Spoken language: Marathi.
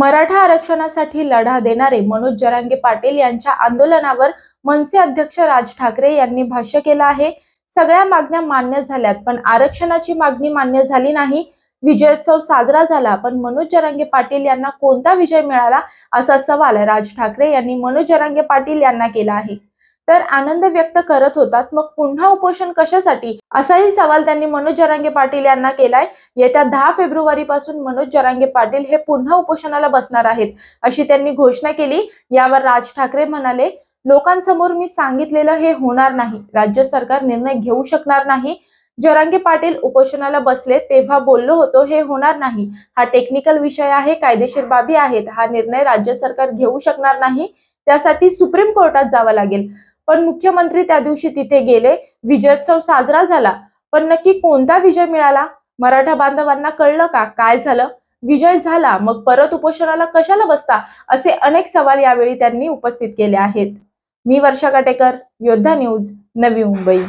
मराठा आरक्षणासाठी लढा देणारे मनोज जरांगे पाटील यांच्या आंदोलनावर मनसे अध्यक्ष राज ठाकरे यांनी भाष्य केलं आहे. सगळ्या मागण्या मान्य झाल्यात पण आरक्षणाची मागणी मान्य झाली नाही. विजयोत्सव साजरा झाला पण मनोज जरांगे पाटील यांना कोणता विजय मिळाला असा सवाल राज ठाकरे यांनी मनोज जरांगे पाटील यांना केला आहे. तर आनंद व्यक्त करत होतात. मग पुन्हा उपोषण कशासाठी? असाही सवाल त्यांनी मनोज जरांगे पाटील यांना केलाय. येत्या दहा फेब्रुवारी पासून मनोज जरांगे पाटील हे पुन्हा उपोषणाला बसणार आहेत अशी त्यांनी घोषणा केली. यावर राज ठाकरे म्हणाले लोकांसमोर मी सांगितलेलं हे होणार नाही. राज्य सरकार निर्णय घेऊ शकणार नाही. जरांगे पाटील उपोषणाला बसले तेव्हा बोललो होतो हे होणार नाही. हा टेक्निकल विषय आहे कायदेशीर बाबी आहेत. हा निर्णय राज्य सरकार घेऊ शकणार नाही. त्यासाठी सुप्रीम कोर्टात जावं लागेल. पण मुख्यमंत्री त्या दिवशी तिथे गेले. विजयोत्सव साजरा झाला. पण नक्की कोणता विजय मिळाला? मराठा बांधवांना कळलं का? काय झालं? विजय झाला मग परत उपोषणाला कशाला बसता? असे अनेक सवाल यावेळी त्यांनी उपस्थित केले आहेत. मी वर्षा काटेकर योद्धा न्यूज नवी मुंबई.